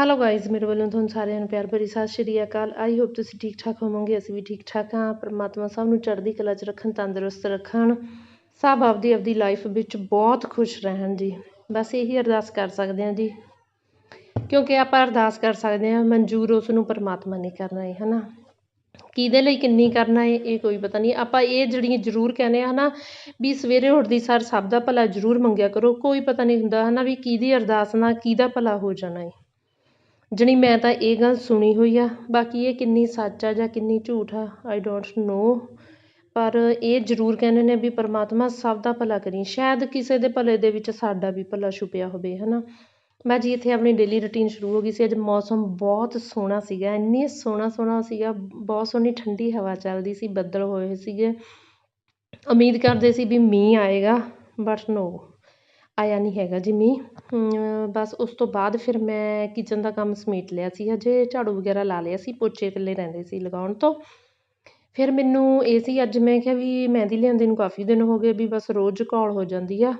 Hello guys ਮੇਰੇ ਵੱਲੋਂ ਤੁਹਾਨੂੰ ਸਾਰਿਆਂ ਨੂੰ ਪਿਆਰ ਭਰੀ ਸਤਿ ਸ਼੍ਰੀ ਅਕਾਲ ਆਈ ਹੋਪ ਤੁਸੀਂ ਠੀਕ ਠਾਕ ਹੋਵੋਗੇ ਅਸੀਂ ਵੀ ਠੀਕ ਠਾਕ ਹਾਂ ਪਰਮਾਤਮਾ ਸਭ ਨੂੰ ਚੜ੍ਹਦੀ ਕਲਾ 'ਚ ਰੱਖਣ ਤੰਦਰੁਸਤ ਰੱਖਣ ਸਭ ਆਪਦੀ ਆਪਦੀ ਲਾਈਫ ਵਿੱਚ ਬਹੁਤ ਖੁਸ਼ ਰਹਿਣ ਜੀ ਬਸ ਇਹੀ ਅਰਦਾਸ ਕਰ ਸਕਦੇ ਹਾਂ ਜੀ ਕਿਉਂਕਿ ਆਪਾਂ ਅਰਦਾਸ ਕਰ ਸਕਦੇ ਹਾਂ ਮਨਜ਼ੂਰ ਉਸ ਨੂੰ ਪਰਮਾਤਮਾ ਨੇ ਕਰਨਾ ਹੈ ਹਨਾ ਕਿਹਦੇ ਲਈ ਕਿੰਨੀ ਕਰਨਾ ਹੈ ਇਹ ਕੋਈ ਪਤਾ ਨਹੀਂ ਆਪਾਂ ਇਹ ਜਿਹੜੀਆਂ ਜ਼ਰੂਰ ਕਹਿੰਦੇ ਆ ਨਾ ਵੀ ਸਵੇਰੇ ਉੱਠਦੀ ਸਾਰ ਸਭ ਦਾ ਭਲਾ ਜ਼ਰੂਰ ਮੰਗਿਆ ਕਰੋ ਕੋਈ ਪਤਾ ਨਹੀਂ ਹੁੰਦਾ ਹਨਾ ਵੀ ਕਿਹਦੀ ਅਰਦਾਸ ਨਾਲ ਕਿਹਦਾ ਭਲਾ ਹੋ ਜਾਣਾ ਹੈ ਜਾਣੀ ਮੈਂ ਤਾਂ ਇਹ ਗੱਲ ਸੁਣੀ ਹੋਈ ਆ, ਬਾਕੀ ਇਹ ਕਿੰਨੀ ਸੱਚ ਆ ਜਾਂ ਕਿੰਨੀ ਝੂਠ ਆ ਆਈ ਡੋਂਟ ਨੋ ਪਰ ਇਹ ਜ਼ਰੂਰ ਕਹਿੰਦੇ ਨੇ ਵੀ ਪਰਮਾਤਮਾ ਸਭ ਦਾ ਭਲਾ ਕਰੀ। ਸ਼ਾਇਦ ਕਿਸੇ ਦੇ ਭਲੇ ਦੇ ਵਿੱਚ ਸਾਡਾ ਵੀ ਭਲਾ ਛੁਪਿਆ ਹੋਵੇ ਹੈ ਨਾ ਮੈਂ ਜੀ ਇੱਥੇ ਆਪਣੀ ਡੇਲੀ ਰੁਟੀਨ ਸ਼ੁਰੂ ਹੋ ਗਈ ਸੀ, ਅੱਜ ਮੌਸਮ ਬਹੁਤ ਸੋਹਣਾ ਸੀਗਾ, ਇੰਨੀ ਸੋਹਣਾ ਸੋਹਣਾ ਸੀਗਾ, ਬਹੁਤ ਸੋਹਣੀ ਠੰਡੀ ਹਵਾ ਚੱਲਦੀ ਸੀ, ਬੱਦਲ ਹੋਏ ਸੀਗੇ। ਉਮੀਦ ਕਰਦੇ ਸੀ ਵੀ ਮੀਂਹ ਆਏਗਾ ਬਟ ਨੋ ਆਇਆ ਨਹੀਂ ਹੈਗਾ ਜੀ ਮੀਂਹ ਬਸ ਉਸ ਤੋਂ ਬਾਅਦ ਫਿਰ ਮੈਂ ਕਿਚਨ ਦਾ ਕੰਮ ਸਮੇਟ ਲਿਆ ਸੀ। ਹਜੇ ਝਾੜੂ ਵਗੈਰਾ ਲਾ ਲਿਆ ਸੀ, ਪੋਚੇ ਥੱਲੇ ਰਹਿੰਦੇ ਸੀ ਲਗਾਉਣ ਤੋਂ। ਫਿਰ ਮੈਨੂੰ ਇਹ ਸੀ, ਅੱਜ ਮੈਂ ਕਿਹਾ ਵੀ ਮਹਿੰਦੀ ਲਿਆਂਦੇ ਨੂੰ ਕਾਫੀ ਦਿਨ ਹੋ ਗਏ, ਵੀ ਬਸ ਰੋਜ਼ ਘੋਲ ਹੋ ਜਾਂਦੀ ਆ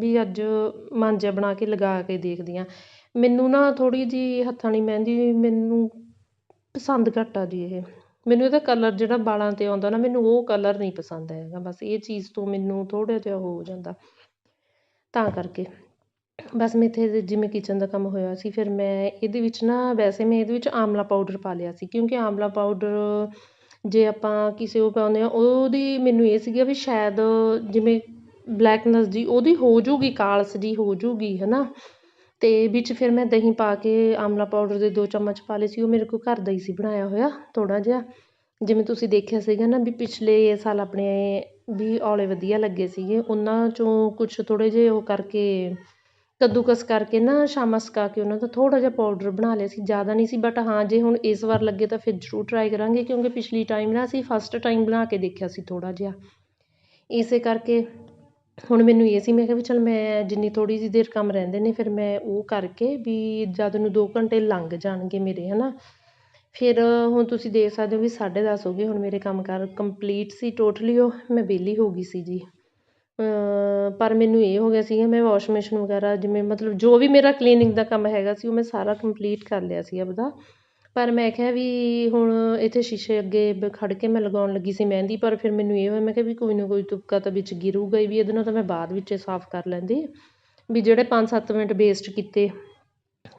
ਵੀ ਅੱਜ ਮਾਂਜਾ ਬਣਾ ਕੇ ਲਗਾ ਕੇ ਦੇਖਦੀ ਹਾਂ ਮੈਨੂੰ ਨਾ ਥੋੜ੍ਹੀ ਜਿਹੀ ਹੱਥਾਂ ਵਾਲੀ ਮਹਿੰਦੀ ਮੈਨੂੰ ਪਸੰਦ ਘੱਟ ਆ ਜੀ ਇਹ। ਮੈਨੂੰ ਇਹਦਾ ਕਲਰ ਜਿਹੜਾ ਵਾਲਾਂ 'ਤੇ ਆਉਂਦਾ ਨਾ, ਮੈਨੂੰ ਉਹ ਕਲਰ ਨਹੀਂ ਪਸੰਦ ਹੈਗਾ। ਬਸ ਇਹ ਚੀਜ਼ ਤੋਂ ਮੈਨੂੰ ਥੋੜ੍ਹਾ ਜਿਹਾ ਹੋ ਜਾਂਦਾ। ਤਾਂ ਕਰਕੇ। ਬਸ ਮੈਂ ਇੱਥੇ ਜਿਵੇਂ ਕਿਚਨ ਦਾ ਕੰਮ ਹੋਇਆ ਸੀ, ਫਿਰ ਮੈਂ ਇਹਦੇ ਵਿੱਚ ਨਾ ਵੈਸੇ ਮੈਂ ਇਹਦੇ ਵਿੱਚ ਆਮਲਾ ਪਾਊਡਰ ਪਾ ਲਿਆ ਸੀ, ਕਿਉਂਕਿ ਆਮਲਾ ਪਾਊਡਰ ਜੇ ਆਪਾਂ ਕਿਸੇ ਉਹ ਪਾਉਂਦੇ ਹਾਂ, ਉਹਦੀ ਮੈਨੂੰ ਇਹ ਸੀਗਾ ਵੀ ਸ਼ਾਇਦ ਜਿਵੇਂ ਬਲੈਕਨੈਸ ਜੀ, ਉਹਦੀ ਹੋ ਜੂਗੀ, ਕਾਲਸ ਜਿਹੀ ਹੋ ਜੂਗੀ ਹੈ ਨਾ ਅਤੇ ਵਿੱਚ ਫਿਰ ਮੈਂ ਦਹੀਂ ਪਾ ਕੇ ਆਮਲਾ ਪਾਊਡਰ ਦੇ ਦੋ ਚਮਚ ਪਾ ਲਏ ਸੀ, ਉਹ ਮੇਰੇ ਕੋਲ ਘਰ ਦਾ ਹੀ ਸੀ ਬਣਾਇਆ ਹੋਇਆ, ਥੋੜ੍ਹਾ ਜਿਹਾ। ਜਿਵੇਂ ਤੁਸੀਂ ਦੇਖਿਆ ਸੀਗਾ ਨਾ ਵੀ ਪਿਛਲੇ ਸਾਲ ਆਪਣੇ ਵੀ ਔਲੇ ਵਧੀਆ ਲੱਗੇ ਸੀਗੇ। ਉਹਨਾਂ 'ਚੋਂ ਕੁਛ ਥੋੜ੍ਹੇ ਜਿਹੇ ਉਹ ਕਰਕੇ, ਕੱਦੂਕਸ ਕਰਕੇ ਨਾ ਛਾਮਾ ਸੁਕਾ ਕੇ ਉਹਨਾਂ ਦਾ ਥੋੜ੍ਹਾ ਜਿਹਾ ਪਾਊਡਰ ਬਣਾ ਲਿਆ ਸੀ। ਜ਼ਿਆਦਾ ਨਹੀਂ ਸੀ ਬਟ ਹਾਂ, ਜੇ ਹੁਣ ਇਸ ਵਾਰ ਲੱਗੇ ਤਾਂ ਫਿਰ ਜ਼ਰੂਰ ਟਰਾਈ ਕਰਾਂਗੇ, ਕਿਉਂਕਿ ਪਿਛਲੀ ਟਾਈਮ ਨਾ ਅਸੀਂ ਫਸਟ ਟਾਈਮ ਬਣਾ ਕੇ ਦੇਖਿਆ ਸੀ ਥੋੜ੍ਹਾ ਜਿਹਾ। ਇਸੇ ਕਰਕੇ ਹੁਣ ਮੈਨੂੰ ਇਹ ਸੀ, ਮੈਂ ਕਿਹਾ ਵੀ ਚੱਲ ਮੈਂ ਜਿੰਨੀ ਥੋੜ੍ਹੀ ਜਿਹੀ ਦੇਰ ਕੰਮ ਰਹਿੰਦੇ ਨੇ, ਫਿਰ ਮੈਂ ਉਹ ਕਰਕੇ ਵੀ ਜਦ ਨੂੰ ਦੋ ਘੰਟੇ ਲੰਘ ਜਾਣਗੇ ਮੇਰੇ ਹੈ ਨਾ ਫਿਰ ਹੁਣ ਤੁਸੀਂ ਦੇਖ ਸਕਦੇ ਹੋ ਵੀ ਸਾਢੇ ਦਸ ਹੋ ਗਏ, ਹੁਣ ਮੇਰੇ ਕੰਮ ਕਾਰ ਕੰਪਲੀਟ ਸੀ ਟੋਟਲੀ ਉਹ, ਮੈਂ ਵਿਹਲੀ ਹੋ ਗਈ ਸੀ ਜੀ। ਪਰ ਮੈਨੂੰ ਇਹ ਹੋ ਗਿਆ ਸੀਗਾ, ਮੈਂ ਵਾਸ਼ ਮਸ਼ੀਨ ਵਗੈਰਾ ਜਿਵੇਂ ਮਤਲਬ ਜੋ ਵੀ ਮੇਰਾ ਕਲੀਨਿੰਗ ਦਾ ਕੰਮ ਹੈਗਾ ਸੀ, ਉਹ ਮੈਂ ਸਾਰਾ ਕੰਪਲੀਟ ਕਰ ਲਿਆ ਸੀ ਆਪਦਾ। ਪਰ ਮੈਂ ਕਿਹਾ ਵੀ ਹੁਣ ਇੱਥੇ ਸ਼ੀਸ਼ੇ ਅੱਗੇ ਖੜ੍ਹ ਕੇ ਮੈਂ ਲਗਾਉਣ ਲੱਗੀ ਸੀ ਮਹਿੰਦੀ, ਪਰ ਫਿਰ ਮੈਨੂੰ ਇਹ ਹੋਇਆ, ਮੈਂ ਕਿਹਾ ਵੀ ਕੋਈ ਨਾ ਕੋਈ ਤੁਪਕਾ ਤਾਂ ਵਿੱਚ ਗਿਰੂਗਾ ਹੀ ਵੀ, ਇਹਦੇ ਨਾਲ ਤਾਂ ਮੈਂ ਬਾਅਦ ਵਿੱਚ ਸਾਫ਼ ਕਰ ਲੈਂਦੀ। ਵੀ ਜਿਹੜੇ ਪੰਜ ਸੱਤ ਮਿੰਟ ਵੇਸਟ ਕੀਤੇ,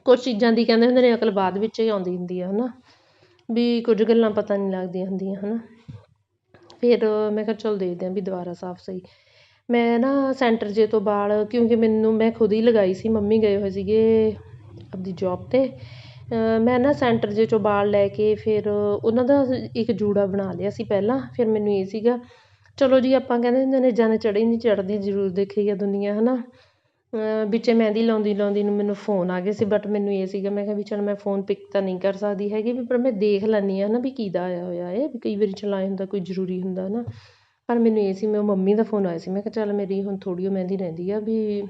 ਕੁਛ ਚੀਜ਼ਾਂ ਦੀ ਕਹਿੰਦੇ ਹੁੰਦੇ ਨੇ ਅਕਲ ਬਾਅਦ ਵਿੱਚ ਹੀ ਆਉਂਦੀ ਹੁੰਦੀ ਆ ਹੈ ਨਾ ਵੀ ਕੁਝ ਗੱਲਾਂ ਪਤਾ ਨਹੀਂ ਲੱਗਦੀਆਂ ਹੁੰਦੀਆਂ ਹੈ ਨਾ ਫਿਰ ਮੈਂ ਕਿਹਾ ਚਲ ਦੇਖਦੇ ਹਾਂ ਵੀ ਦੁਬਾਰਾ ਸਾਫ਼ ਸਹੀ। ਮੈਂ ਨਾ ਸੈਂਟਰ ਜੇ ਤੋਂ ਵਾਲ ਕਿਉਂਕਿ ਮੈਨੂੰ, ਮੈਂ ਖੁਦ ਹੀ ਲਗਾਈ ਸੀ, ਮੰਮੀ ਗਏ ਹੋਏ ਸੀਗੇ ਆਪਦੀ ਜੋਬ 'ਤੇ। ਮੈਂ ਨਾ ਸੈਂਟਰ ਜੇ 'ਚੋਂ ਵਾਲ ਲੈ ਕੇ ਫਿਰ ਉਹਨਾਂ ਦਾ ਇੱਕ ਜੂੜਾ ਬਣਾ ਲਿਆ ਸੀ ਪਹਿਲਾਂ, ਫਿਰ ਮੈਨੂੰ ਇਹ ਸੀਗਾ, ਚਲੋ ਜੀ ਆਪਾਂ ਕਹਿੰਦੇ ਹੁੰਦੇ ਨੇ, ਜਨ ਚੜ੍ਹੀ ਨਹੀਂ ਚੜ੍ਹਦੀ, ਜ਼ਰੂਰ ਦੇਖੀ ਆ ਦੁਨੀਆ ਹੈ ਨਾ ਵਿੱਚੇ ਮਹਿੰਦੀ ਲਾਉਂਦੀ ਲਾਉਂਦੀ ਨੂੰ ਮੈਨੂੰ ਫੋਨ ਆ ਗਏ ਸੀ ਬਟ ਮੈਨੂੰ ਇਹ ਸੀਗਾ, ਮੈਂ ਕਿਹਾ ਵੀ ਚੱਲ ਮੈਂ ਫੋਨ ਪਿਕ ਤਾਂ ਨਹੀਂ ਕਰ ਸਕਦੀ ਹੈਗੀ ਵੀ, ਪਰ ਮੈਂ ਦੇਖ ਲੈਂਦੀ ਹਾਂ ਹੈ ਨਾ ਵੀ ਕਿਹਦਾ ਆਇਆ ਹੋਇਆ ਹੈ ਵੀ ਕਈ ਵਾਰੀ ਚਲਾਏ ਹੁੰਦਾ, ਕੋਈ ਜ਼ਰੂਰੀ ਹੁੰਦਾ ਹੈ ਨਾ। ਪਰ ਮੈਨੂੰ ਇਹ ਸੀ, ਮੈਂ ਮੰਮੀ ਦਾ ਫੋਨ ਆਇਆ ਸੀ, ਮੈਂ ਕਿਹਾ ਚੱਲ ਮੇਰੀ ਹੁਣ ਥੋੜ੍ਹੀ ਉਹ ਮਹਿੰਦੀ ਰਹਿੰਦੀ ਆ ਵੀ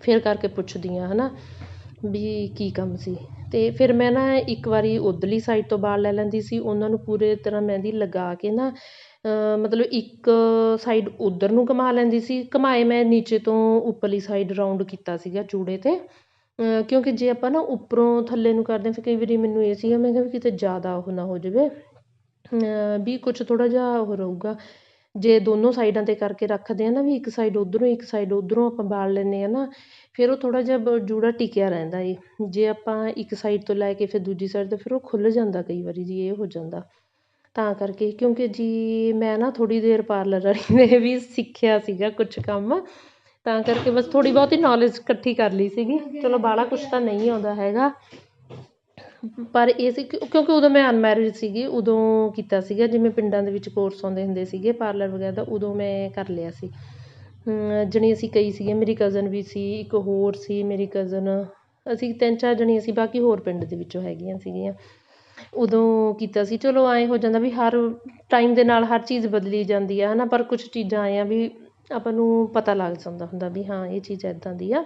ਫਿਰ ਕਰਕੇ ਪੁੱਛਦੀ ਹਾਂ ਹੈ ਨਾ ਵੀ ਕੀ ਕੰਮ ਸੀ। ਅਤੇ ਫਿਰ ਮੈਂ ਨਾ ਇੱਕ ਵਾਰੀ ਉੱਧਰਲੀ ਸਾਈਡ ਤੋਂ ਵਾਲ ਲੈ ਲੈਂਦੀ ਸੀ, ਉਹਨਾਂ ਨੂੰ ਪੂਰੇ ਤਰ੍ਹਾਂ ਮਹਿੰਦੀ ਲਗਾ ਕੇ ਨਾ ਮਤਲਬ ਇੱਕ ਸਾਈਡ ਉੱਧਰ ਨੂੰ ਘੁੰਮਾ ਲੈਂਦੀ ਸੀ। ਘੁੰਮਾਏ ਮੈਂ ਨੀਚੇ ਤੋਂ ਉੱਪਰਲੀ ਸਾਈਡ ਰਾਊਂਡ ਕੀਤਾ ਸੀਗਾ ਚੂੜੇ 'ਤੇ। ਕਿਉਂਕਿ ਜੇ ਆਪਾਂ ਨਾ ਉੱਪਰੋਂ ਥੱਲੇ ਨੂੰ ਕਰਦੇ ਫਿਰ ਕਈ ਵਾਰੀ ਮੈਨੂੰ ਇਹ ਸੀਗਾ, ਮੈਂ ਕਿਹਾ ਵੀ ਕਿਤੇ ਜ਼ਿਆਦਾ ਉਹ ਨਾ ਹੋ ਜਾਵੇ। ਵੀ ਕੁਛ ਥੋੜ੍ਹਾ ਜਿਹਾ ਉਹ ਰਹੇਗਾ। ਜੇ ਦੋਨੋਂ ਸਾਈਡਾਂ 'ਤੇ ਕਰਕੇ ਰੱਖਦੇ ਆ ਨਾ, ਵੀ ਇੱਕ ਸਾਈਡ ਉੱਧਰੋਂ, ਇੱਕ ਸਾਈਡ ਉੱਧਰੋਂ ਆਪਾਂ ਬਾਲ ਲੈਂਦੇ ਹਾਂ ਨਾ, ਫਿਰ ਉਹ ਥੋੜ੍ਹਾ ਜਿਹਾ ਜੂੜਾ ਟਿਕਿਆ ਰਹਿੰਦਾ ਏ। ਜੇ ਆਪਾਂ ਇੱਕ ਸਾਈਡ ਤੋਂ ਲੈ ਕੇ ਫਿਰ ਦੂਜੀ ਸਾਈਡ ਤੋਂ, ਫਿਰ ਉਹ ਖੁੱਲ੍ਹ ਜਾਂਦਾ ਕਈ ਵਾਰੀ ਜੀ, ਇਹ ਹੋ ਜਾਂਦਾ। ਤਾਂ ਕਰਕੇ, ਕਿਉਂਕਿ ਜੀ ਮੈਂ ਨਾ ਥੋੜ੍ਹੀ ਦੇਰ ਪਾਰਲਰ ਵਾਲੀ ਨੇ ਵੀ ਸਿੱਖਿਆ ਸੀਗਾ ਕੁਛ ਕੰਮ। ਤਾਂ ਕਰਕੇ ਬਸ ਥੋੜ੍ਹੀ ਬਹੁਤੀ ਨੌਲੇਜ ਇਕੱਠੀ ਕਰ ਲਈ ਸੀਗੀ। ਚਲੋ ਬਾਹਲਾ ਕੁਛ ਤਾਂ ਨਹੀਂ ਆਉਂਦਾ ਹੈਗਾ। ਪਰ ਇਹ ਸੀ ਕਿਉਂਕਿ ਉਦੋਂ ਮੈਂ ਅਨਮੈਰਿਡ ਸੀਗੀ, ਉਦੋਂ ਕੀਤਾ ਸੀਗਾ। ਜਿਵੇਂ ਪਿੰਡਾਂ ਦੇ ਵਿੱਚ ਕੋਰਸ ਆਉਂਦੇ ਹੁੰਦੇ ਸੀਗੇ ਪਾਰਲਰ ਵਗੈਰਾ ਦਾ ਉਦੋਂ ਮੈਂ ਕਰ ਲਿਆ ਸੀ। ਜਣੀ ਅਸੀਂ ਕਈ ਸੀਗੇ, ਮੇਰੀ ਕਜ਼ਨ ਵੀ ਸੀ, ਇੱਕ ਹੋਰ ਸੀ ਮੇਰੀ ਕਜ਼ਨ ਅਸੀਂ ਤਿੰਨ ਚਾਰ ਜਣੀਆਂ ਅਸੀਂ ਬਾਕੀ ਹੋਰ ਪਿੰਡ ਦੇ ਵਿੱਚੋਂ ਹੈਗੀਆਂ ਸੀਗੀਆਂ। ਉਦੋਂ ਕੀਤਾ ਸੀ। ਚਲੋ ਐਂ ਹੋ ਜਾਂਦਾ ਵੀ ਹਰ ਟਾਈਮ ਦੇ ਨਾਲ ਹਰ ਚੀਜ਼ ਬਦਲੀ ਜਾਂਦੀ ਆ ਹੈ ਨਾ ਪਰ ਕੁਛ ਚੀਜ਼ਾਂ ਆਏ ਆ ਵੀ ਆਪਾਂ ਨੂੰ ਪਤਾ ਲੱਗ ਜਾਂਦਾ ਹੁੰਦਾ ਵੀ ਹਾਂ, ਇਹ ਚੀਜ਼ ਇੱਦਾਂ ਦੀ ਆ।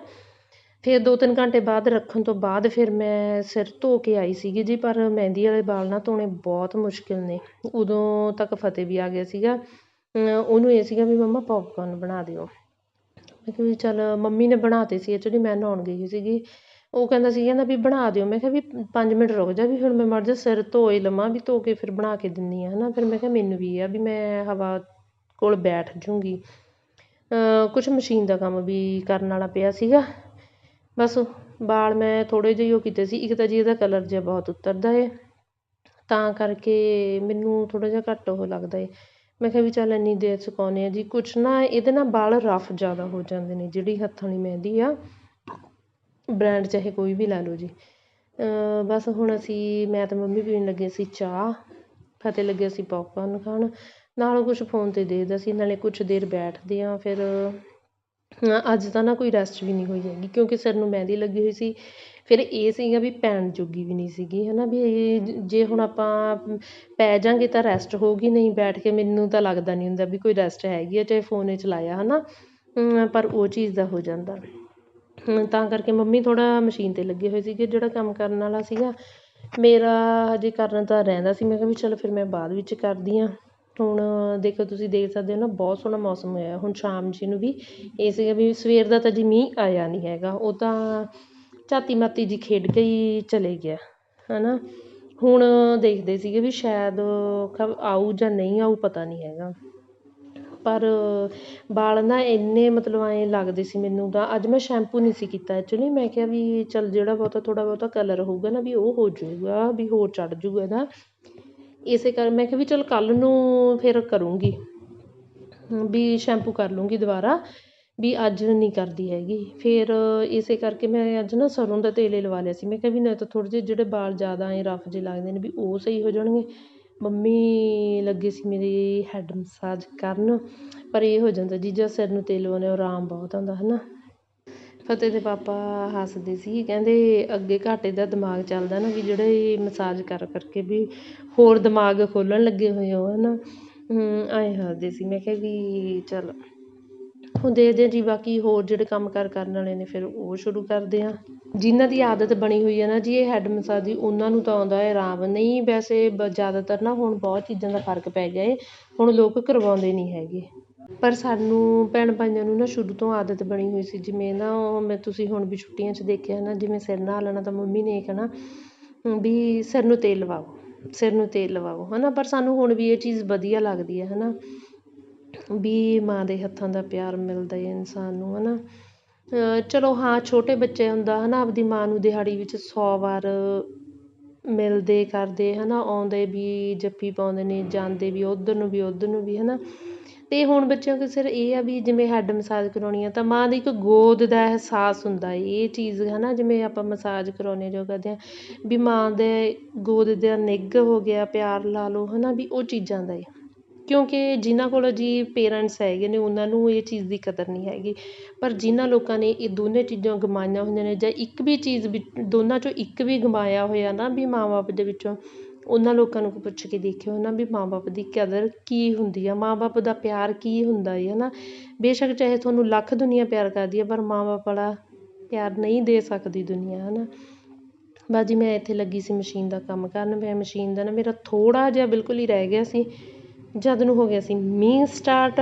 ਫਿਰ ਦੋ ਤਿੰਨ ਘੰਟੇ ਬਾਅਦ ਰੱਖਣ ਤੋਂ ਬਾਅਦ ਫਿਰ ਮੈਂ ਸਿਰ ਧੋ ਕੇ ਆਈ ਸੀਗੀ ਜੀ, ਪਰ ਮਹਿੰਦੀ ਵਾਲੇ ਵਾਲ ਨਾ ਧੋਣੇ ਬਹੁਤ ਮੁਸ਼ਕਿਲ ਨੇ। ਉਦੋਂ ਤੱਕ ਫਤਿਹ ਵੀ ਆ ਗਿਆ ਸੀਗਾ। ਉਹਨੂੰ ਇਹ ਸੀਗਾ ਵੀ ਮੰਮਾ ਪੋਪਕੋਰਨ ਬਣਾ ਦਿਓ। ਮੈਂ ਕਿਹਾ ਵੀ ਚੱਲ ਮੰਮੀ ਨੇ ਬਣਾ ਤੇ ਸੀ ਐਕਚੁਅਲੀ ਮੈਂ ਨਹਾਉਣ ਗਈ ਸੀਗੀ। ਉਹ ਕਹਿੰਦਾ ਸੀ, ਕਹਿੰਦਾ ਵੀ ਬਣਾ ਦਿਓ। ਮੈਂ ਕਿਹਾ ਵੀ ਪੰਜ ਮਿੰਟ ਰੁਕ ਜਾ, ਵੀ ਹੁਣ ਮੈਂ ਮਾੜਾ ਜਿਹਾ ਸਿਰ ਧੋ ਹੀ ਲਵਾਂ, ਵੀ ਧੋ ਕੇ ਫਿਰ ਬਣਾ ਕੇ ਦਿੰਦੀ ਹਾਂ ਹੈ ਨਾ ਫਿਰ ਮੈਂ ਕਿਹਾ ਮੈਨੂੰ ਵੀ ਇਹ ਆ ਵੀ ਮੈਂ ਹਵਾ ਕੋਲ ਬੈਠ ਜੂੰਗੀ। ਕੁਛ ਮਸ਼ੀਨ ਦਾ ਕੰਮ ਵੀ ਕਰਨ ਵਾਲਾ ਪਿਆ ਸੀਗਾ। ਬਸ ਵਾਲ ਮੈਂ ਥੋੜ੍ਹੇ ਜਿਹੇ ਉਹ ਕੀਤੇ ਸੀ, ਇੱਕ ਤਾਂ ਜੀ ਇਹਦਾ ਕਲਰ ਜਿਹਾ ਬਹੁਤ ਉਤਰਦਾ ਏ। ਤਾਂ ਕਰਕੇ ਮੈਨੂੰ ਥੋੜ੍ਹਾ ਜਿਹਾ ਘੱਟ ਉਹ ਲੱਗਦਾ ਏ। ਮੈਂ ਕਿਹਾ ਵੀ ਚੱਲ ਇੰਨੀ ਦੇਰ ਸੁਕਾਉਂਦੇ ਹਾਂ ਜੀ, ਕੁਛ ਨਾ ਇਹਦੇ ਨਾਲ ਵਾਲ ਰਫ ਜ਼ਿਆਦਾ ਹੋ ਜਾਂਦੇ ਨੇ, ਜਿਹੜੀ ਹੱਥਾਂ ਵਾਲੀ ਮਹਿੰਦੀ ਆ ਬ੍ਰੈਂਡ ਚਾਹੇ ਕੋਈ ਵੀ ਲੈ ਲਓ ਜੀ। ਬਸ ਹੁਣ ਅਸੀਂ, ਮੈਂ ਅਤੇ ਮੰਮੀ ਪੀਣ ਲੱਗੇ ਸੀ ਚਾਹ ਫਤਿਹ ਲੱਗੇ ਸੀ ਪੋਪਕੋਰਨ ਖਾਣ, ਨਾਲ ਕੁਛ ਫੋਨ 'ਤੇ ਦੇਖਦਾ ਸੀ, ਨਾਲੇ ਕੁਛ ਦੇਰ ਬੈਠਦੇ ਹਾਂ ਫਿਰ ਅੱਜ ਤਾਂ ਨਾ ਕੋਈ ਰੈਸਟ ਵੀ ਨਹੀਂ ਹੋਈ ਹੈਗੀ, ਕਿਉਂਕਿ ਸਿਰ ਨੂੰ ਮਹਿੰਦੀ ਲੱਗੀ ਹੋਈ ਸੀ। ਫਿਰ ਇਹ ਸੀਗਾ ਵੀ ਪੈਣ ਜੋਗੀ ਵੀ ਨਹੀਂ ਸੀਗੀ ਹੈ ਨਾ ਵੀ ਜੇ ਹੁਣ ਆਪਾਂ ਪੈ ਜਾਂਗੇ ਤਾਂ ਰੈਸਟ ਹੋਊਗੀ, ਨਹੀਂ ਬੈਠ ਕੇ ਮੈਨੂੰ ਤਾਂ ਲੱਗਦਾ ਨਹੀਂ ਹੁੰਦਾ ਵੀ ਕੋਈ ਰੈਸਟ ਹੈਗੀ ਹੈ ਚਾਹੇ ਫੋਨ ਚਲਾਇਆ ਹੈ ਨਾ ਪਰ ਉਹ ਚੀਜ਼ ਦਾ ਹੋ ਜਾਂਦਾ। ਤਾਂ ਕਰਕੇ ਮੰਮੀ ਥੋੜ੍ਹਾ ਮਸ਼ੀਨ 'ਤੇ ਲੱਗੇ ਹੋਏ ਸੀਗੇ, ਜਿਹੜਾ ਕੰਮ ਕਰਨ ਵਾਲਾ ਸੀਗਾ। ਮੇਰਾ ਹਜੇ ਕਰਨ ਤਾਂ ਰਹਿੰਦਾ ਸੀ, ਮੈਂ ਕਿਹਾ ਵੀ ਚਲ ਫਿਰ ਮੈਂ ਬਾਅਦ ਵਿੱਚ ਕਰਦੀ ਹਾਂ ਹੁਣ ਦੇਖੋ ਤੁਸੀਂ ਦੇਖ ਸਕਦੇ ਹੋ ਨਾ, ਬਹੁਤ ਸੋਹਣਾ ਮੌਸਮ ਹੋਇਆ। ਹੁਣ ਸ਼ਾਮ ਜੀ ਨੂੰ ਵੀ ਇਹ ਸੀਗਾ ਵੀ ਸਵੇਰ ਦਾ ਤਾਂ ਜੀ ਮੀਂਹ ਆਇਆ ਨਹੀਂ ਹੈਗਾ। ਉਹ ਤਾਂ ਝਾਤੀ ਮਾਤੀ ਜੀ ਖੇਡ ਕੇ ਹੀ ਚਲੇ ਗਿਆ ਹੈ ਨਾ ਹੁਣ ਦੇਖਦੇ ਸੀਗੇ ਵੀ ਸ਼ਾਇਦ ਆਊ ਜਾਂ ਨਹੀਂ ਆਊ ਪਤਾ ਨਹੀਂ ਹੈਗਾ। ਪਰ ਵਾਲ ਨਾ ਇੰਨੇ ਮਤਲਬ ਐਂ ਲੱਗਦੇ ਸੀ ਮੈਨੂੰ ਤਾਂ। ਅੱਜ ਮੈਂ ਸ਼ੈਂਪੂ ਨਹੀਂ ਸੀ ਕੀਤਾ ਐਕਚੁਅਲੀ ਮੈਂ ਕਿਹਾ ਵੀ ਚੱਲ ਜਿਹੜਾ ਬਹੁਤਾ, ਥੋੜ੍ਹਾ ਬਹੁਤਾ ਕਲਰ ਹੋਊਗਾ ਨਾ ਵੀ ਉਹ ਹੋ ਜਾਊਗਾ, ਵੀ ਹੋਰ ਚੜ੍ਹ ਜੂਗਾ ਇਹਦਾ ਇਸੇ ਕਰ, ਮੈਂ ਕਿਹਾ ਵੀ ਚਲ ਕੱਲ੍ਹ ਨੂੰ ਫਿਰ ਕਰੂੰਗੀ। ਵੀ ਸ਼ੈਂਪੂ ਕਰ ਲੂੰਗੀ ਦੁਬਾਰਾ, ਵੀ ਅੱਜ ਨਹੀਂ ਕਰਦੀ ਹੈਗੀ। ਫਿਰ ਇਸੇ ਕਰਕੇ ਮੈਂ ਅੱਜ ਨਾ ਸਰੋਂ ਦਾ ਤੇਲ ਹੀ ਲਵਾ ਲਿਆ ਸੀ। ਮੈਂ ਕਿਹਾ ਵੀ ਨਹੀਂ ਤਾਂ ਥੋੜ੍ਹੇ ਜਿਹੇ ਜਿਹੜੇ ਵਾਲ ਜ਼ਿਆਦਾ ਐਂ ਰਫ ਜਿਹੇ ਲੱਗਦੇ ਨੇ ਵੀ ਉਹ ਸਹੀ ਹੋ ਜਾਣਗੇ। ਮੰਮੀ ਲੱਗੇ ਸੀ ਮੇਰੀ ਹੈਡ ਮਸਾਜ ਕਰਨ, ਪਰ ਇਹ ਹੋ ਜਾਂਦਾ ਜੀ, ਜਦੋਂ ਸਿਰ ਨੂੰ ਤੇਲ ਲਵਾਉਂਦੇ ਆਰਾਮ ਬਹੁਤ ਆਉਂਦਾ ਹੈ ਨਾ ਫਤਿਹ ਦੇ ਪਾਪਾ ਹੱਸਦੇ ਸੀ, ਕਹਿੰਦੇ ਅੱਗੇ ਘਾਟੇ ਦਾ ਦਿਮਾਗ ਚੱਲਦਾ ਨਾ ਵੀ ਜਿਹੜੇ ਮਸਾਜ ਕਰ ਕਰਕੇ ਵੀ ਹੋਰ ਦਿਮਾਗ ਖੋਲ੍ਹਣ ਲੱਗੇ ਹੋਏ ਹੋ ਹੈ ਨਾ ਐਂ ਹੱਸਦੇ ਸੀ। ਮੈਂ ਕਿਹਾ ਵੀ ਚੱਲ, ਹੁਣ ਦੇਖਦੇ ਹਾਂ ਜੀ ਬਾਕੀ ਹੋਰ ਜਿਹੜੇ ਕੰਮ ਕਾਰ ਕਰਨ ਵਾਲੇ ਨੇ ਫਿਰ ਉਹ ਸ਼ੁਰੂ ਕਰਦੇ ਹਾਂ। ਜਿਨ੍ਹਾਂ ਦੀ ਆਦਤ ਬਣੀ ਹੋਈ ਹੈ ਨਾ ਜੀ ਇਹ ਹੈਡ ਮਸਾਜ ਦੀ, ਉਹਨਾਂ ਨੂੰ ਤਾਂ ਆਉਂਦਾ ਹੈ ਆਰਾਮ। ਨਹੀਂ, ਵੈਸੇ ਬ ਜ਼ਿਆਦਾਤਰ ਨਾ ਹੁਣ ਬਹੁਤ ਚੀਜ਼ਾਂ ਦਾ ਫ਼ਰਕ ਪੈ ਗਿਆ ਏ, ਹੁਣ ਲੋਕ ਕਰਵਾਉਂਦੇ ਨਹੀਂ ਹੈਗੇ। ਪਰ ਸਾਨੂੰ ਭੈਣ ਭਾਈਆਂ ਨੂੰ ਨਾ ਸ਼ੁਰੂ ਤੋਂ ਆਦਤ ਬਣੀ ਹੋਈ ਸੀ। ਜਿਵੇਂ ਨਾ ਉਹ ਮੈਂ ਤੁਸੀਂ ਹੁਣ ਵੀ ਛੁੱਟੀਆਂ 'ਚ ਦੇਖਿਆ ਨਾ, ਜਿਵੇਂ ਸਿਰ ਨਹਾ ਲੈਣਾ ਤਾਂ ਮੰਮੀ ਨੇ ਇਹ ਕਹਿਣਾ ਵੀ ਸਿਰ ਨੂੰ ਤੇਲ ਲਵਾਓ, ਸਿਰ ਨੂੰ ਤੇਲ ਲਵਾਓ ਹੈ ਨਾ ਪਰ ਸਾਨੂੰ ਹੁਣ ਵੀ ਇਹ ਚੀਜ਼ ਵਧੀਆ ਲੱਗਦੀ ਹੈ ਹੈ ਨਾ ਵੀ ਮਾਂ ਦੇ ਹੱਥਾਂ ਦਾ ਪਿਆਰ ਮਿਲਦਾ ਹੈ ਇਨਸਾਨ ਨੂੰ ਹੈ ਨਾ ਚਲੋ ਹਾਂ, ਛੋਟੇ ਬੱਚੇ ਹੁੰਦਾ ਹੈ ਨਾ ਆਪਦੀ ਮਾਂ ਨੂੰ ਦਿਹਾੜੀ ਵਿੱਚ ਸੌ ਵਾਰ ਮਿਲਦੇ ਕਰਦੇ ਹੈ ਨਾ ਆਉਂਦੇ ਵੀ, ਜੱਫੀ ਪਾਉਂਦੇ ਨੇ, ਜਾਂਦੇ ਵੀ, ਉੱਧਰ ਨੂੰ ਵੀ, ਉੱਧਰ ਨੂੰ ਵੀ ਹੈ ਨਾ ਅਤੇ ਹੁਣ ਬੱਚਿਆਂ ਕੋਲ ਸਿਰ ਇਹ ਆ ਵੀ ਜਿਵੇਂ ਹੈਡ ਮਸਾਜ ਕਰਵਾਉਣੀ ਆ, ਤਾਂ ਮਾਂ ਦੀ ਇੱਕ ਗੋਦ ਦਾ ਅਹਿਸਾਸ ਹੁੰਦਾ ਇਹ ਚੀਜ਼ ਹੈ ਨਾ ਜਿਵੇਂ ਆਪਾਂ ਮਸਾਜ ਕਰਾਉਂਦੇ ਜੋ ਕਰਦੇ ਹਾਂ, ਵੀ ਮਾਂ ਦੇ ਗੋਦ ਦਾ ਨਿੱਘ ਹੋ ਗਿਆ, ਪਿਆਰ ਲਾ ਲਓ ਹੈ ਨਾ ਵੀ ਉਹ ਚੀਜ਼ਾਂ ਦਾ ਹੈ। ਕਿਉਂਕਿ ਜਿਨ੍ਹਾਂ ਕੋਲ ਜੀ ਪੇਰੈਂਟਸ ਹੈਗੇ ਨੇ, ਉਹਨਾਂ ਨੂੰ ਇਹ ਚੀਜ਼ ਦੀ ਕਦਰ ਨਹੀਂ ਹੈਗੀ। ਪਰ ਜਿਨ੍ਹਾਂ ਲੋਕਾਂ ਨੇ ਇਹ ਦੋਨੇ ਚੀਜ਼ਾਂ ਗਮਾਈਆਂ ਹੋਈਆਂ ਨੇ, ਜਾਂ ਇੱਕ ਵੀ ਚੀਜ਼ ਵੀ ਦੋਨਾਂ 'ਚੋਂ ਇੱਕ ਵੀ ਗਮਾਇਆ ਹੋਇਆ ਨਾ, ਵੀ ਮਾਂ ਬਾਪ ਦੇ ਵਿੱਚੋਂ ਉਹਨਾਂ ਲੋਕਾਂ ਨੂੰ ਪੁੱਛ ਕੇ ਦੇਖਿਓ ਨਾ ਵੀ ਮਾਂ ਬਾਪ ਦੀ ਕਦਰ ਕੀ ਹੁੰਦੀ ਆ ਮਾਂ ਬਾਪ ਦਾ ਪਿਆਰ ਕੀ ਹੁੰਦਾ ਹੈ ਨਾ ਬੇਸ਼ੱਕ ਚਾਹੇ ਤੁਹਾਨੂੰ ਲੱਖ ਦੁਨੀਆ ਪਿਆਰ ਕਰਦੀ ਹੈ ਪਰ ਮਾਂ ਬਾਪ ਵਾਲਾ ਪਿਆਰ ਨਹੀਂ ਦੇ ਸਕਦੀ ਦੁਨੀਆ ਹੈ ਨਾ ਬਸ ਜੀ ਮੈਂ ਇੱਥੇ ਲੱਗੀ ਸੀ ਮਸ਼ੀਨ ਦਾ ਕੰਮ ਕਰਨ, ਮੈਂ ਮਸ਼ੀਨ ਦਾ ਨਾ ਮੇਰਾ ਥੋੜ੍ਹਾ ਜਿਹਾ ਬਿਲਕੁਲ ਹੀ ਰਹਿ ਗਿਆ ਸੀ, ਜਦ ਨੂੰ ਹੋ ਗਿਆ ਸੀ ਮੀਂਹ ਸਟਾਰਟ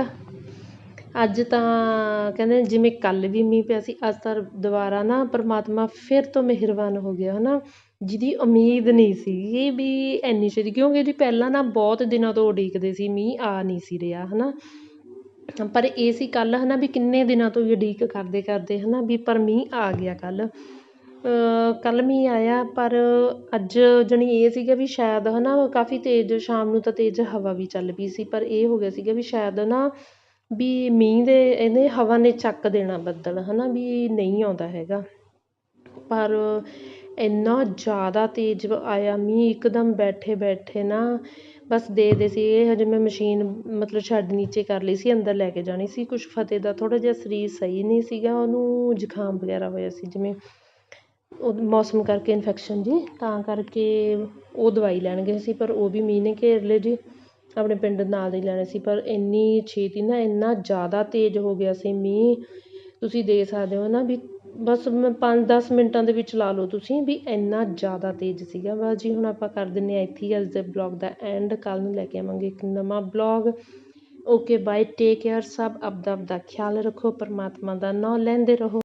ਅੱਜ ਤਾਂ ਕਹਿੰਦੇ ਜਿਵੇਂ ਕੱਲ੍ਹ ਵੀ ਮੀਂਹ ਪਿਆ ਸੀ, ਅੱਜ ਤਾਂ ਦੁਬਾਰਾ ਨਾ ਪਰਮਾਤਮਾ ਫਿਰ ਤੋਂ ਮਿਹਰਬਾਨ ਹੋ ਗਿਆ ਹੈ ਨਾ ਜਿਹਦੀ ਉਮੀਦ ਨਹੀਂ ਸੀਗੀ ਵੀ ਇੰਨੀ ਛੇਤੀ, ਕਿਉਂਕਿ ਜੀ ਪਹਿਲਾਂ ਨਾ ਬਹੁਤ ਦਿਨਾਂ ਤੋਂ ਉਡੀਕਦੇ ਸੀ, ਮੀਂਹ ਆ ਨਹੀਂ ਸੀ ਰਿਹਾ ਹੈ ਨਾ ਪਰ ਇਹ ਸੀ ਕੱਲ੍ਹ ਹੈ ਨਾ ਵੀ ਕਿੰਨੇ ਦਿਨਾਂ ਤੋਂ ਉਡੀਕ ਕਰਦੇ ਕਰਦੇ ਹੈ ਨਾ ਵੀ ਪਰ ਮੀਂਹ ਆ ਗਿਆ ਕੱਲ੍ਹ। ਕੱਲ੍ਹ ਮੀਂਹ ਆਇਆ, ਪਰ ਅੱਜ ਜਾਣੀ ਇਹ ਸੀਗਾ ਵੀ ਸ਼ਾਇਦ ਹੈ ਨਾ ਕਾਫੀ ਤੇਜ਼, ਸ਼ਾਮ ਨੂੰ ਤਾਂ ਤੇਜ਼ ਹਵਾ ਵੀ ਚੱਲ ਪਈ ਸੀ, ਪਰ ਇਹ ਹੋ ਗਿਆ ਸੀਗਾ ਵੀ ਸ਼ਾਇਦ ਨਾ ਵੀ ਮੀਂਹ ਦੇ ਇਹਨੇ ਹਵਾ ਨੇ ਚੱਕ ਦੇਣਾ ਬੱਦਲ ਹੈ ਨਾ ਵੀ ਨਹੀਂ ਆਉਂਦਾ ਹੈਗਾ। ਪਰ ਇੰਨਾ ਜ਼ਿਆਦਾ ਤੇਜ਼ ਆਇਆ, ਮੀਂਹ ਇੱਕਦਮ ਬੈਠੇ ਬੈਠੇ ਨਾ, ਬਸ ਦੇ ਸੀ। ਇਹ ਹਜੇ ਮੈਂ ਮਸ਼ੀਨ ਮਤਲਬ ਛੱਡ ਨੀਚੇ ਕਰ ਲਈ ਸੀ, ਅੰਦਰ ਲੈ ਕੇ ਜਾਣੀ ਸੀ। ਕੁਛ ਫਤਿਹ ਦਾ ਥੋੜ੍ਹਾ ਜਿਹਾ ਸਰੀਰ ਸਹੀ ਨਹੀਂ ਸੀਗਾ, ਉਹਨੂੰ ਜ਼ੁਕਾਮ ਵਗੈਰਾ ਹੋਇਆ ਸੀ, ਜਿਵੇਂ ਉਹ ਮੌਸਮ ਕਰਕੇ ਇਨਫੈਕਸ਼ਨ ਜੀ। ਤਾਂ ਕਰਕੇ ਉਹ ਦਵਾਈ ਲੈਣ ਗਏ ਸੀ, ਪਰ ਉਹ ਵੀ ਮੀਂਹ ਨੇ ਘੇਰ ਲਏ ਜੀ। ਆਪਣੇ ਪਿੰਡ ਨਾਲ ਦੇ ਲੈਣੇ ਸੀ, ਪਰ ਇੰਨੀ ਛੇਤੀ ਨਾ ਇੰਨਾ ਜ਼ਿਆਦਾ ਤੇਜ਼ ਹੋ ਗਿਆ ਸੀ ਮੀਂਹ। ਤੁਸੀਂ ਦੇਖ ਸਕਦੇ ਹੋ ਨਾ ਵੀ ਬਸ ਮੈਂ ਪੰਜ ਦਸ ਮਿੰਟਾਂ ਦੇ ਵਿੱਚ ਲਾ ਲਓ ਤੁਸੀਂ ਵੀ ਇੰਨਾ ਜ਼ਿਆਦਾ ਤੇਜ਼ ਸੀਗਾ। ਬਸ ਜੀ ਹੁਣ ਆਪਾਂ ਕਰ ਦਿੰਦੇ ਹਾਂ ਇੱਥੇ ਹੀ ਅੱਜ ਦੇ ਬਲੌਗ ਦਾ ਐਂਡ ਕੱਲ੍ਹ ਨੂੰ ਲੈ ਕੇ ਆਵਾਂਗੇ ਇੱਕ ਨਵਾਂ blog okay bye take care ਸਭ ਆਪਦਾ ਆਪਦਾ ਖਿਆਲ ਰੱਖੋ, ਪਰਮਾਤਮਾ ਦਾ ਨਾਂ ਲੈਂਦੇ ਰਹੋ।